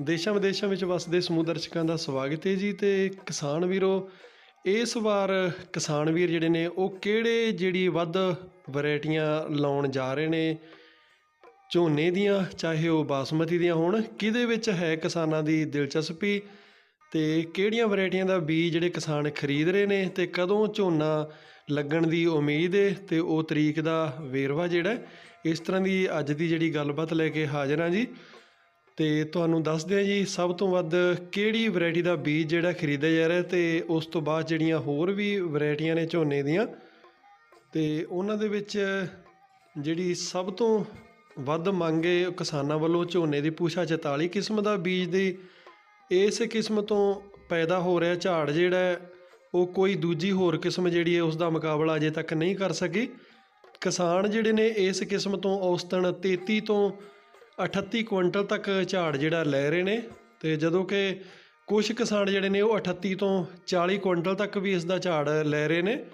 ਦੇਸ਼ਾਂ ਵਿਦੇਸ਼ਾਂ ਵਿੱਚ ਵਸਦੇ ਸਮੂਹ ਦਰਸ਼ਕਾਂ ਦਾ ਸਵਾਗਤ ਹੈ ਜੀ ਤੇ ਕਿਸਾਨ ਵੀਰੋ, ਇਸ ਵਾਰ ਕਿਸਾਨ ਵੀਰ ਜਿਹੜੇ ਨੇ ਉਹ ਕਿਹੜੇ ਜਿਹੜੀ ਵੱਧ ਵੈਰਾਈਟੀਆਂ ਲਾਉਣ ਜਾ ਰਹੇ ਨੇ? ਝੋਨੇ ਦੀਆਂ, ਚਾਹੇ ਉਹ ਬਾਸਮਤੀ ਦੀਆਂ ਹੋਣ, ਕਿਹਦੇ ਵਿੱਚ ਹੈ ਕਿਸਾਨਾਂ ਦੀ ਦਿਲਚਸਪੀ? ਤੇ ਕਿਹੜੀਆਂ ਵੈਰਾਈਟੀਆਂ ਦਾ ਬੀਜ ਜਿਹੜੇ ਕਿਸਾਨ ਖਰੀਦ ਰਹੇ ਨੇ ਤੇ ਕਦੋਂ ਝੋਨਾ ਲੱਗਣ ਦੀ ਉਮੀਦ ਹੈ ਤੇ ਉਹ ਤਰੀਕ ਦਾ ਵੇਰਵਾ ਜਿਹੜਾ ਇਸ ਤਰ੍ਹਾਂ ਦੀ ਅੱਜ ਦੀ ਜਿਹੜੀ ਗੱਲਬਾਤ ਲੈ ਕੇ ਹਾਜ਼ਰ ਹਾਂ ਜੀ। ਤੇ ਤੁਹਾਨੂੰ ਦੱਸਦੇ ਹਾਂ ਜੀ, ਸਭ ਤੋਂ ਵੱਧ ਕਿਹੜੀ ਵੈਰਾਈਟੀ ਦਾ ਬੀਜ ਜਿਹੜਾ ਖਰੀਦਿਆ ਜਾ ਰਿਹਾ ਤੇ ਉਸ ਤੋਂ ਬਾਅਦ ਜਿਹੜੀਆਂ ਹੋਰ ਵੀ ਵੈਰਾਈਟੀਆਂ ਨੇ ਝੋਨੇ ਦੀਆਂ ਤੇ ਉਹਨਾਂ ਦੇ ਵਿੱਚ ਜਿਹੜੀ ਸਭ ਤੋਂ ਵੱਧ ਮੰਗ ਹੈ ਕਿਸਾਨਾਂ ਵੱਲੋਂ ਝੋਨੇ ਦੀ ਪੂਛਾ 44 ਕਿਸਮ ਦਾ ਬੀਜ ਦੀ, ਇਸ ਕਿਸਮ ਤੋਂ ਪੈਦਾ ਹੋ ਰਿਹਾ ਝਾੜ ਜਿਹੜਾ ਉਹ ਕੋਈ ਦੂਜੀ ਹੋਰ ਕਿਸਮ ਜਿਹੜੀ ਹੈ, ਉਸ ਦਾ ਮੁਕਾਬਲਾ ਅਜੇ ਤੱਕ ਨਹੀਂ ਕਰ ਸਕੀ। ਕਿਸਾਨ ਜਿਹੜੇ ਨੇ ਇਸ ਕਿਸਮ ਤੋਂ ਔਸਤਨ 33 ਤੋਂ 38 ਕੁਇੰਟਲ ਤੱਕ ਝਾੜ ਜਿਹੜਾ ਲੈ ਰਹੇ ਨੇ ਤੇ ਜਦੋਂ ਕਿ ਕੁਝ ਕਿਸਾਨ ਜਿਹੜੇ ਨੇ ਉਹ 38 ਤੋਂ 40 ਕੁਇੰਟਲ ਤੱਕ ਵੀ ਇਸ ਦਾ ਝਾੜ ਲੈ ਰਹੇ ਨੇ।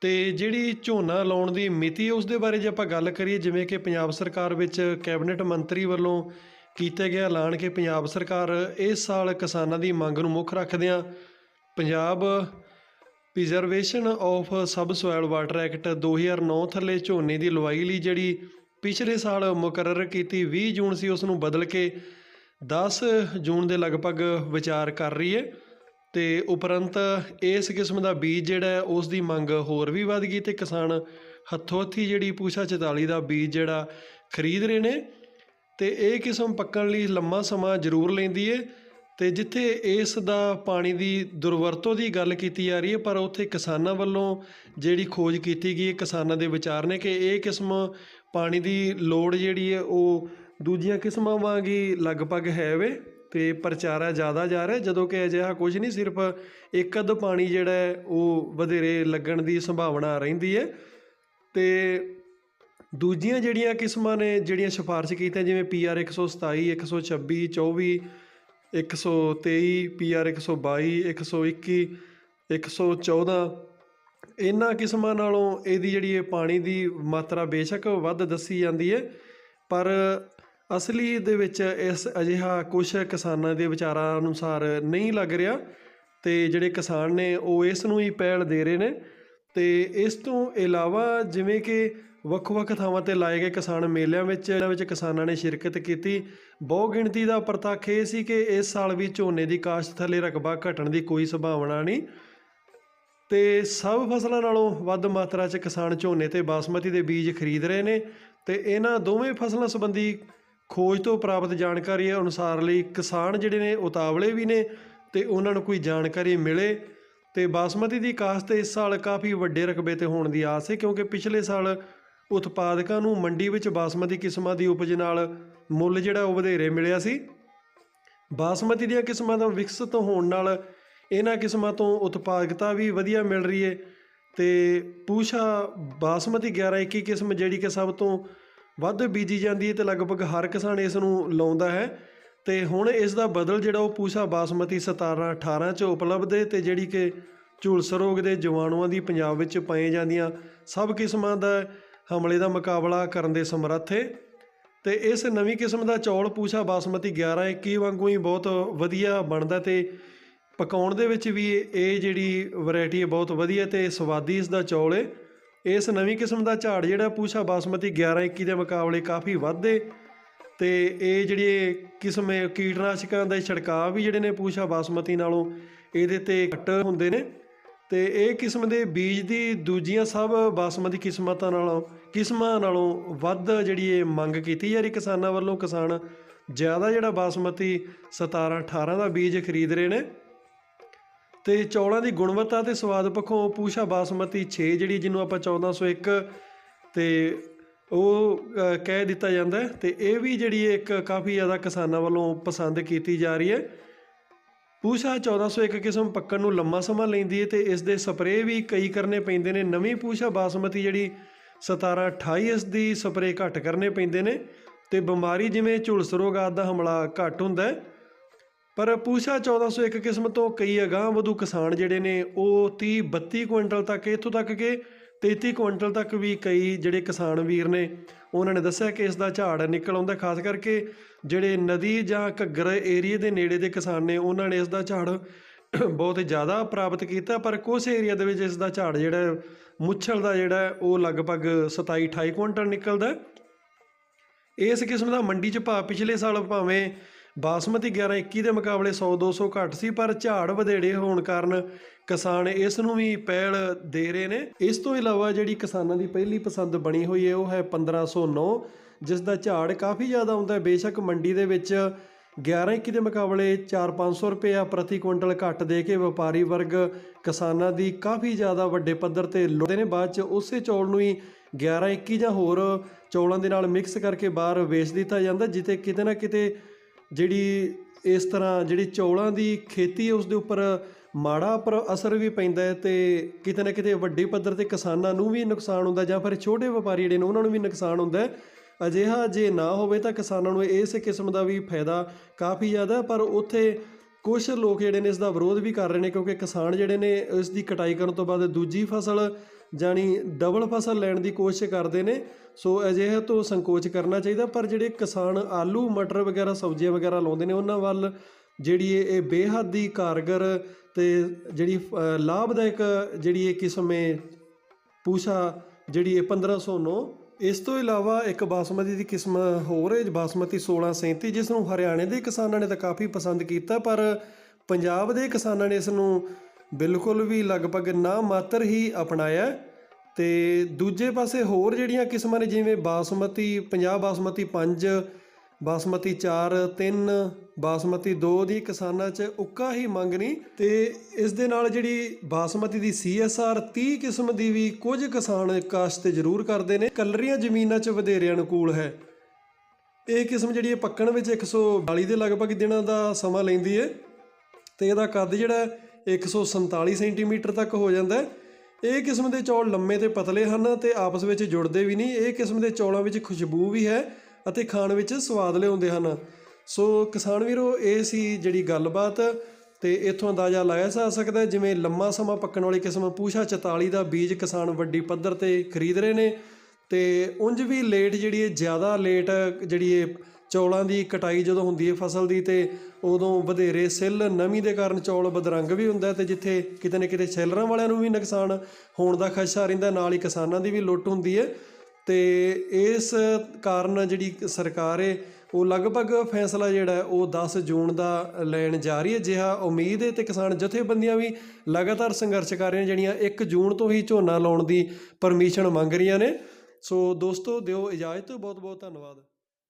ਤੇ ਜਿਹੜੀ ਝੋਨਾ ਲਾਉਣ ਦੀ ਮਿਤੀ ਉਸ ਦੇ ਬਾਰੇ ਜੇ ਆਪਾਂ ਗੱਲ ਕਰੀਏ, ਜਿਵੇਂ ਕਿ ਪੰਜਾਬ ਸਰਕਾਰ ਵਿੱਚ ਕੈਬਨਿਟ ਮੰਤਰੀ ਵੱਲੋਂ ਕੀਤਾ ਗਿਆ ਐਲਾਨ ਕਿ ਪੰਜਾਬ ਸਰਕਾਰ ਇਸ ਸਾਲ ਕਿਸਾਨਾਂ ਦੀ ਮੰਗ ਨੂੰ ਮੁੱਖ ਰੱਖਦਿਆਂ Punjab preservation of subsoil water act 2009 ਥੱਲੇ ਝੋਨੇ ਦੀ ਲਵਾਈ ਲਈ ਜਿਹੜੀ ਪਿਛਲੇ ਸਾਲ ਮੁਕਰਰ ਕੀਤੀ 20 ਜੂਨ ਸੀ, ਉਸ ਨੂੰ ਬਦਲ ਕੇ 10 ਜੂਨ ਦੇ ਲਗਭਗ ਵਿਚਾਰ ਕਰ ਰਹੀ ਹੈ ਤੇ ਉਪਰੰਤ ਇਸ ਕਿਸਮ ਦਾ ਬੀਜ ਜਿਹੜਾ ਉਸ ਦੀ ਮੰਗ ਹੋਰ ਵੀ ਵਧ ਗਈ ਤੇ ਕਿਸਾਨ ਹੱਥੋਂ ਹੱਥੀ ਜਿਹੜੀ ਪੂਸ਼ਾ 44 ਦਾ ਬੀਜ ਜਿਹੜਾ ਖਰੀਦ ਰਹੇ ਨੇ ਤੇ ਇਹ ਕਿਸਮ ਪੱਕਣ ਲਈ ਲੰਮਾ ਸਮਾਂ ਜ਼ਰੂਰ ਲੈਂਦੀ ਹੈ ਤੇ ਜਿੱਥੇ ਇਸ ਦਾ ਪਾਣੀ ਦੀ ਦੁਰਵਰਤੋਂ ਦੀ ਗੱਲ ਕੀਤੀ ਜਾ ਰਹੀ ਹੈ, ਪਰ ਉੱਥੇ ਕਿਸਾਨਾਂ ਵੱਲੋਂ ਜਿਹੜੀ ਖੋਜ ਕੀਤੀ ਗਈ ਹੈ, ਕਿਸਾਨਾਂ ਦੇ ਵਿਚਾਰ ਨੇ ਕਿ ਇਹ ਕਿਸਮ ਪਾਣੀ ਦੀ ਲੋੜ ਜਿਹੜੀ ਹੈ ਉਹ ਦੂਜੀਆਂ ਕਿਸਮਾਂ ਵਾਂਗ ਹੀ ਲਗਭਗ ਹੈ ਵੇ ਤੇ ਪ੍ਰਚਾਰਾ ਜ਼ਿਆਦਾ ਜਾ ਰਿਹਾ, ਜਦੋਂ ਕਿ ਅਜਿਹਾ ਕੁਝ ਨਹੀਂ, ਸਿਰਫ ਇੱਕ ਅੱਧ ਪਾਣੀ ਜਿਹੜਾ ਹੈ ਉਹ ਵਧੇਰੇ ਲੱਗਣ ਦੀ ਸੰਭਾਵਨਾ ਰਹਿੰਦੀ ਹੈ। ਅਤੇ ਦੂਜੀਆਂ ਜਿਹੜੀਆਂ ਕਿਸਮਾਂ ਨੇ, ਜਿਹੜੀਆਂ ਸਿਫਾਰਿਸ਼ ਕੀਤੀਆਂ, ਜਿਵੇਂ PR 127 126 24 123 PR 122 121 114 ਇਹਨਾਂ ਕਿਸਮਾਂ ਨਾਲੋਂ ਇਹਦੀ ਜਿਹੜੀ ਇਹ ਪਾਣੀ ਦੀ ਮਾਤਰਾ ਬੇਸ਼ੱਕ ਵੱਧ ਦੱਸੀ ਜਾਂਦੀ ਹੈ, ਪਰ ਅਸਲੀ ਦੇ ਵਿੱਚ ਇਸ ਅਜਿਹਾ ਕੁਝ ਕਿਸਾਨਾਂ ਦੇ ਵਿਚਾਰਾਂ ਅਨੁਸਾਰ ਨਹੀਂ ਲੱਗ ਰਿਹਾ ਤੇ ਜਿਹੜੇ ਕਿਸਾਨ ਨੇ ਉਹ ਇਸ ਨੂੰ ਹੀ ਪਹਿਲ ਦੇ ਰਹੇ ਨੇ ਤੇ ਇਸ ਤੋਂ ਇਲਾਵਾ ਜਿਵੇਂ ਕਿ ਵੱਖ-ਵੱਖ ਥਾਵਾਂ ਤੇ ਲਾਏ ਗਏ ਕਿਸਾਨ ਮੇਲਿਆਂ ਵਿੱਚ, ਇਹਨਾਂ ਵਿੱਚ ਕਿਸਾਨਾਂ ਨੇ ਸ਼ਿਰਕਤ ਕੀਤੀ। ਬਹੁ ਗਿਣਤੀ ਦਾ ਪ੍ਰਤੱਖ ਇਹ ਸੀ ਕਿ ਇਸ ਸਾਲ ਵੀ ਝੋਨੇ ਦੀ ਕਾਸ਼ਤ ਥੱਲੇ ਰਕਬਾ ਘਟਣ ਦੀ ਕੋਈ ਸੰਭਾਵਨਾ ਨਹੀਂ। ਤੇ ਸਭ ਫਸਲਾਂ ਨਾਲੋਂ ਵੱਧ ਮਾਤਰਾ 'ਚ ਕਿਸਾਨ ਝੋਨੇ ਤੇ ਬਾਸਮਤੀ ਦੇ ਬੀਜ ਖਰੀਦ ਰਹੇ ਨੇ ਤੇ ਇਹਨਾਂ ਦੋਵੇਂ ਫਸਲਾਂ ਸੰਬੰਧੀ ਖੋਜ ਤੋਂ ਪ੍ਰਾਪਤ ਜਾਣਕਾਰੀ ਅਨੁਸਾਰ ਲਈ ਕਿਸਾਨ ਜਿਹੜੇ ਨੇ ਉਤਾਵਲੇ ਵੀ ਨੇ ਤੇ ਉਹਨਾਂ ਨੂੰ ਕੋਈ ਜਾਣਕਾਰੀ ਮਿਲੇ ਤੇ ਬਾਸਮਤੀ ਦੀ ਕਾਸ਼ਤ ਇਸ ਸਾਲ ਕਾਫੀ ਵੱਡੇ ਰਕਬੇ ਤੇ ਹੋਣ ਦੀ ਆਸ ਹੈ ਕਿਉਂਕਿ ਪਿਛਲੇ ਸਾਲ ਉਤਪਾਦਕਾਂ ਨੂੰ ਮੰਡੀ ਵਿੱਚ ਬਾਸਮਤੀ ਕਿਸਮਾਂ ਦੀ ਉਪਜ ਨਾਲ ਮੁੱਲ ਜਿਹੜਾ ਉਹ ਵਧੇਰੇ ਮਿਲਿਆ ਸੀ। ਬਾਸਮਤੀ ਦੀਆਂ ਕਿਸਮਾਂ ਦਾ ਵਿਕਸਿਤ ਹੋਣ ਨਾਲ ਇਹਨਾਂ ਕਿਸਮਾਂ ਤੋਂ ਉਤਪਾਦਕਤਾ ਵੀ ਵਧੀਆ ਮਿਲ ਰਹੀ ਹੈ ਤੇ ਪੂਸ਼ਾ ਬਾਸਮਤੀ 1121 ਕਿਸਮ ਜਿਹੜੀ ਕਿ ਸਭ ਤੋਂ ਵੱਧ ਬੀਜੀ ਜਾਂਦੀ ਹੈ ਤੇ ਲਗਭਗ ਹਰ ਕਿਸਾਨ ਇਸ ਨੂੰ ਲਾਉਂਦਾ ਹੈ ਤੇ ਹੁਣ ਇਸ ਦਾ ਬਦਲ ਜਿਹੜਾ ਉਹ ਪੂਸ਼ਾ ਬਾਸਮਤੀ 17 18 ਚ ਉਪਲਬਧ ਹੈ ਤੇ ਜਿਹੜੀ ਕਿ ਝੁਲਸ ਰੋਗ ਦੇ ਜੀਵਾਣੂਆਂ ਦੀ ਪੰਜਾਬ ਵਿੱਚ ਪਾਏ ਜਾਂਦੀਆਂ ਸਭ ਕਿਸਮਾਂ ਦਾ ਹਮਲੇ ਦਾ ਮੁਕਾਬਲਾ ਕਰਨ ਦੇ ਸਮਰੱਥ ਹੈ। ਤੇ ਇਸ ਨਵੀਂ ਕਿਸਮ ਦਾ ਚੌਲ ਪੂਸ਼ਾ ਬਾਸਮਤੀ 11 21 ਵਾਂਗੂ ਹੀ ਬਹੁਤ ਵਧੀਆ ਬਣਦਾ ਤੇ ਪਕਾਉਣ ਦੇ ਵਿੱਚ ਵੀ ਇਹ ਜਿਹੜੀ ਵੈਰਾਈਟੀ ਹੈ ਬਹੁਤ ਵਧੀਆ ਤੇ ਸਵਾਦੀ ਇਸ ਦਾ ਚੌਲ ਹੈ। ਇਸ ਨਵੀਂ ਕਿਸਮ ਦਾ ਝਾੜ ਜਿਹੜਾ ਪੂਸ਼ਾ ਬਾਸਮਤੀ 11 21 ਦੇ ਮੁਕਾਬਲੇ ਕਾਫੀ ਵੱਧ ਹੈ ਤੇ ਇਹ ਜਿਹੜੇ ਕਿਸਮ ਕੀਟਨਾਸ਼ਕਾਂ ਦਾ ਛਿੜਕਾਅ ਵੀ ਜਿਹੜੇ ਨੇ ਪੂਸ਼ਾ ਬਾਸਮਤੀ ਨਾਲੋਂ ਇਹਦੇ ਤੇ ਘੱਟ ਹੁੰਦੇ ਨੇ ਤੇ ਇਹ ਕਿਸਮ ਦੇ ਬੀਜ ਦੀ ਦੂਜੀਆਂ ਸਭ ਬਾਸਮਤੀ ਕਿਸਮਤਾਂ ਨਾਲੋਂ, ਕਿਸਮਾਂ ਨਾਲੋਂ ਵੱਧ ਜਿਹੜੀ ਇਹ ਮੰਗ ਕੀਤੀ ਜਾ ਰਹੀ ਕਿਸਾਨਾਂ ਵੱਲੋਂ ਕਿਸਾਨ ਜ਼ਿਆਦਾ ਜਿਹੜਾ ਬਾਸਮਤੀ 17 18 ਦਾ ਬੀਜ ਖਰੀਦ ਰਹੇ ਨੇ। ਤੇ ਚੌਲਾਂ ਦੀ ਗੁਣਵੱਤਾ ਤੇ ਸਵਾਦ ਪੱਖੋਂ ਪੂਸ਼ਾ ਬਾਸਮਤੀ 6 ਜਿਹੜੀ ਜਿਹਨੂੰ ਆਪਾਂ 1401 ਤੇ ਉਹ ਕਹਿ ਦਿੱਤਾ ਜਾਂਦਾ ਹੈ। ਤੇ ਇਹ ਵੀ ਜਿਹੜੀ ਇੱਕ ਕਾਫੀ ਜ਼ਿਆਦਾ ਕਿਸਾਨਾਂ ਵੱਲੋਂ ਪਸੰਦ ਕੀਤੀ ਜਾ ਰਹੀ ਹੈ। ਪੂਸ਼ਾ 1401 ਕਿਸਮ ਪੱਕਣ ਨੂੰ ਲੰਮਾ ਸਮਾਂ ਲੈਂਦੀ ਹੈ ਤੇ ਇਸ ਦੇ ਸਪਰੇਅ ਵੀ ਕਈ ਕਰਨੇ ਪੈਂਦੇ ਨੇ। ਨਵੀਂ ਪੂਸ਼ਾ ਬਾਸਮਤੀ ਜਿਹੜੀ 17 28 ਇਸ ਦੀ ਸਪਰੇਅ ਘੱਟ ਕਰਨੇ ਪੈਂਦੇ ਨੇ। ਤੇ ਬਿਮਾਰੀ ਜਿਵੇਂ ਝੁਲਸ ਰੋਗ ਆਦਿ ਦਾ ਹਮਲਾ ਘੱਟ ਹੁੰਦਾ ਹੈ। ਪਰ ਪੂਸ਼ਾ 1401 ਕਿਸਮ ਤੋਂ ਕਈ ਅਗਾਂਹ ਵਧੂ ਕਿਸਾਨ ਜਿਹੜੇ ਨੇ, ਉਹ 30 32 ਕੁਇੰਟਲ ਤੱਕ, ਇੱਥੋਂ ਤੱਕ ਕਿ 33 ਕੁਇੰਟਲ ਤੱਕ ਵੀ ਕਈ ਜਿਹੜੇ ਕਿਸਾਨ ਵੀਰ ਨੇ, ਉਹਨਾਂ ਨੇ ਦੱਸਿਆ ਕਿ ਇਸ ਦਾ ਝਾੜ ਨਿਕਲ ਆਉਂਦਾ ਖਾਸ ਕਰਕੇ ਜਿਹੜੇ ਨਦੀ ਜਾਂ ਘੱਗਰ ਏਰੀਏ ਦੇ ਨੇੜੇ ਦੇ ਕਿਸਾਨ ਨੇ, ਉਹਨਾਂ ਨੇ ਇਸ ਦਾ ਝਾੜ ਬਹੁਤ ਜ਼ਿਆਦਾ ਪ੍ਰਾਪਤ ਕੀਤਾ। ਪਰ ਕੁਝ ਏਰੀਆ ਦੇ ਵਿੱਚ ਇਸ ਦਾ ਝਾੜ ਜਿਹੜਾ ਮੁੱਛਲ ਦਾ ਜਿਹੜਾ ਉਹ ਲਗਭਗ 27 28 ਕੁਇੰਟਲ ਨਿਕਲਦਾ ਇਸ ਕਿਸਮ ਦਾ ਮੰਡੀ 'ਚ ਭਾਅ ਪਿਛਲੇ ਸਾਲ ਭਾਵੇਂ ਬਾਸਮਤੀ 11 21 ਦੇ ਮੁਕਾਬਲੇ 100 200 ਘੱਟ ਸੀ, ਪਰ ਝਾੜ ਵਧੇੜੇ ਹੋਣ ਕਾਰਨ ਕਿਸਾਨ ਇਸ ਨੂੰ ਵੀ ਪਹਿਲ ਦੇ ਰਹੇ ਨੇ। ਇਸ ਤੋਂ ਇਲਾਵਾ ਜਿਹੜੀ ਕਿਸਾਨਾਂ ਦੀ ਪਹਿਲੀ ਪਸੰਦ ਬਣੀ ਹੋਈ ਹੈ, ਉਹ ਹੈ 1509 ਜਿਸ ਦਾ ਝਾੜ ਕਾਫੀ ਜ਼ਿਆਦਾ ਹੁੰਦਾ ਹੈ। ਬੇਸ਼ੱਕ ਮੰਡੀ ਦੇ ਵਿੱਚ 11 21 ਦੇ ਮੁਕਾਬਲੇ 4-500 ਰੁਪਏ ਪ੍ਰਤੀ ਕੁਇੰਟਲ ਘੱਟ ਦੇ ਕੇ ਵਪਾਰੀ ਵਰਗ ਕਿਸਾਨਾਂ ਦੀ ਕਾਫੀ ਜ਼ਿਆਦਾ ਵੱਡੇ ਪੱਧਰ ਤੇ ਲੁੱਟਦੇ ਨੇ। ਬਾਅਦ ਚ ਉਸੇ ਚੌਲ ਨੂੰ ਹੀ 11 21 ਜਾਂ ਹੋਰ ਚੌਲਾਂ ਦੇ ਨਾਲ ਮਿਕਸ ਕਰਕੇ ਬਾਹਰ ਵੇਚ ਦਿੱਤਾ ਜਾਂਦਾ, ਜਿੱਥੇ ਕਿਤੇ ਨਾ ਕਿਤੇ ਜਿਹੜੀ ਇਸ ਤਰ੍ਹਾਂ ਜਿਹੜੀ ਚੌਲਾਂ ਦੀ ਖੇਤੀ ਹੈ, ਉਸ ਦੇ ਉੱਪਰ ਮਾੜਾ ਪਰ ਅਸਰ ਵੀ ਪੈਂਦਾ ਹੈ ਤੇ ਕਿਤੇ ਨਾ ਕਿਤੇ ਵੱਡੇ ਪੱਧਰ ਤੇ ਕਿਸਾਨਾਂ ਨੂੰ ਵੀ ਨੁਕਸਾਨ ਹੁੰਦਾ ਜਾਂ ਫਿਰ ਛੋਟੇ ਵਪਾਰੀ ਜਿਹੜੇ ਨੇ, ਉਹਨਾਂ ਨੂੰ ਵੀ ਨੁਕਸਾਨ ਹੁੰਦਾ ਅਜਿਹਾ ਜੇ ਨਾ ਹੋਵੇ ਤਾਂ ਕਿਸਾਨਾਂ ਨੂੰ ਇਸ ਕਿਸਮ ਦਾ ਵੀ ਫਾਇਦਾ ਕਾਫੀ ਜ਼ਿਆਦਾ ਪਰ ਉੱਥੇ ਕੁਝ ਲੋਕ ਜਿਹੜੇ ਨੇ ਇਸ ਦਾ ਵਿਰੋਧ ਵੀ ਕਰ ਰਹੇ ਨੇ ਕਿਉਂਕਿ ਕਿਸਾਨ ਜਿਹੜੇ ਨੇ ਇਸ ਦੀ ਕਟਾਈ ਕਰਨ ਤੋਂ ਬਾਅਦ ਦੂਜੀ ਫਸਲ ਜਾਨੀ ਡਬਲ ਫਸਲ ਲੈਣ ਦੀ ਕੋਸ਼ਿਸ਼ ਕਰਦੇ ਨੇ, ਸੋ ਅਜਿਹੇ ਤੋਂ ਸੰਕੋਚ ਕਰਨਾ ਚਾਹੀਦਾ। ਪਰ ਜਿਹੜੇ ਕਿਸਾਨ ਆਲੂ, ਮਟਰ ਵਗੈਰਾ, ਸਬਜ਼ੀਆਂ ਵਗੈਰਾ ਲਾਉਂਦੇ ਨੇ, ਉਹਨਾਂ ਵੱਲ ਜਿਹੜੀ ਇਹ ਇਹ ਬੇਹੱਦ ਹੀ ਕਾਰਗਰ ਤੇ ਜਿਹੜੀ ਲਾਭਦਾਇਕ ਜਿਹੜੀ ਇਹ ਕਿਸਮੇ ਹੈ ਪੂਸ਼ਾ ਜਿਹੜੀ ਇਹ 1509 ਇਸ ਤੋਂ ਇਲਾਵਾ ਇੱਕ ਬਾਸਮਤੀ ਦੀ ਕਿਸਮ ਹੋਰ ਹੈ ਬਾਸਮਤੀ 1637 ਜਿਸ ਨੂੰ ਹਰਿਆਣੇ ਦੇ ਕਿਸਾਨਾਂ ਨੇ ਤਾਂ ਕਾਫੀ ਪਸੰਦ ਕੀਤਾ, ਪਰ ਪੰਜਾਬ ਦੇ ਕਿਸਾਨਾਂ ਨੇ ਇਸ ਨੂੰ ਬਿਲਕੁਲ ਵੀ ਲਗਭਗ ਨਾ ਮਾਤਰ ਹੀ ਅਪਣਾਇਆ ਹੈ। ਤੇ ਦੂਜੇ ਪਾਸੇ ਹੋਰ ਜਿਹੜੀਆਂ ਕਿਸਮਾਂ ਨੇ, ਜਿਵੇਂ ਬਾਸਮਤੀ 50 ਬਾਸਮਤੀ 5 ਬਾਸਮਤੀ 4 3 ਬਾਸਮਤੀ 2 ਦੀ ਕਿਸਾਨਾਂ 'ਚ ਉੱਕਾ ਹੀ ਮੰਗ ਨਹੀਂ। ਤੇ ਇਸ ਦੇ ਨਾਲ ਜਿਹੜੀ ਬਾਸਮਤੀ ਦੀ CSR 30 ਕਿਸਮ ਦੀ ਵੀ ਕੁਝ ਕਿਸਾਨ ਕਾਸ਼ਤ ਜ਼ਰੂਰ ਕਰਦੇ ਨੇ। ਕਲਰੀਆਂ ਜ਼ਮੀਨਾਂ 'ਚ ਵਧੇਰੇ ਅਨੁਕੂਲ ਹੈ। ਇਹ ਕਿਸਮ ਜਿਹੜੀ ਹੈ ਪੱਕਣ ਵਿੱਚ 142 ਦੇ ਲਗਭਗ ਦਿਨਾਂ ਦਾ ਸਮਾਂ ਲੈਂਦੀ ਹੈ। ਤੇ ਇਹਦਾ ਕੱਦ ਜਿਹੜਾ ਹੈ 147 ਸੈਂਟੀਮੀਟਰ ਤੱਕ ਹੋ ਜਾਂਦਾ ਹੈ। ਇਹ ਕਿਸਮ ਦੇ ਚੌਲ ਲੰਮੇ ਤੇ ਪਤਲੇ ਹਨ ਤੇ ਆਪਸ ਵਿੱਚ ਜੁੜਦੇ ਵੀ ਨਹੀਂ। ਇਹ ਕਿਸਮ ਦੇ ਚੌਲਾਂ ਵਿੱਚ ਖੁਸ਼ਬੂ ਵੀ ਹੈ। ਅਤੇ ਖਾਣ ਵਿੱਚ ਸਵਾਦ ਲਿਆਉਂਦੇ ਹਨ। ਸੋ ਕਿਸਾਨ ਵੀਰੋ, ਇਹ ਸੀ ਜਿਹੜੀ ਗੱਲਬਾਤ ਤੇ ਇਥੋਂ ਅੰਦਾਜ਼ਾ ਲਾਇਆ ਜਾ ਸਕਦਾ ਜਿਵੇਂ ਲੰਮਾ ਸਮਾਂ ਪੱਕਣ ਵਾਲੀ ਕਿਸਮ ਪੂਸ਼ਾ 44 ਦਾ ਬੀਜ ਕਿਸਾਨ ਵੱਡੀ ਪੱਧਰ ਤੇ ਖਰੀਦ ਰਹੇ ਨੇ ਤੇ ਉਂਝ ਵੀ ਲੇਟ ਜਿਹੜੀ ਹੈ, ਜ਼ਿਆਦਾ ਲੇਟ ਜਿਹੜੀ ਇਹ ਚੌਲਾਂ ਦੀ ਕਟਾਈ ਜਦੋਂ ਹੁੰਦੀ ਹੈ ਫਸਲ ਦੀ ਤੇ ਉਦੋਂ ਵਧੇਰੇ ਸਿੱਲ, ਨਮੀ ਦੇ ਕਾਰਨ ਚੌਲ ਬਦਰੰਗ ਵੀ ਹੁੰਦਾ ਹੈ ਤੇ ਜਿੱਥੇ ਕਿਤੇ ਨਾ ਕਿਤੇ ਸੈਲਰਾਂ ਵਾਲਿਆਂ ਨੂੰ ਵੀ ਨੁਕਸਾਨ ਹੋਣ ਦਾ ਖਦਸ਼ਾ ਰਹਿੰਦਾ ਨਾਲ ਹੀ ਕਿਸਾਨਾਂ ਦੀ ਵੀ ਲੁੱਟ ਹੁੰਦੀ ਹੈ। ਅਤੇ ਇਸ ਕਾਰਨ ਜਿਹੜੀ ਸਰਕਾਰ ਹੈ ਉਹ ਲਗਭਗ ਫੈਸਲਾ ਜਿਹੜਾ ਉਹ 10 ਜੂਨ ਦਾ ਲੈਣ ਜਾ ਰਹੀ ਹੈ। ਜਿਹਾ ਉਮੀਦ ਹੈ ਤੇ ਕਿਸਾਨ ਜਥੇਬੰਦੀਆਂ ਵੀ ਲਗਾਤਾਰ ਸੰਘਰਸ਼ ਕਰ ਰਹੀਆਂ ਜਿਹੜੀਆਂ 1 ਜੂਨ ਤੋਂ ਹੀ ਝੋਨਾ ਲਾਉਣ ਦੀ ਪਰਮਿਸ਼ਨ ਮੰਗ ਰਹੀਆਂ ਨੇ। ਸੋ ਦੋਸਤੋ, ਦਿਓ ਇਜਾਜ਼ਤ। ਬਹੁਤ ਬਹੁਤ ਧੰਨਵਾਦ।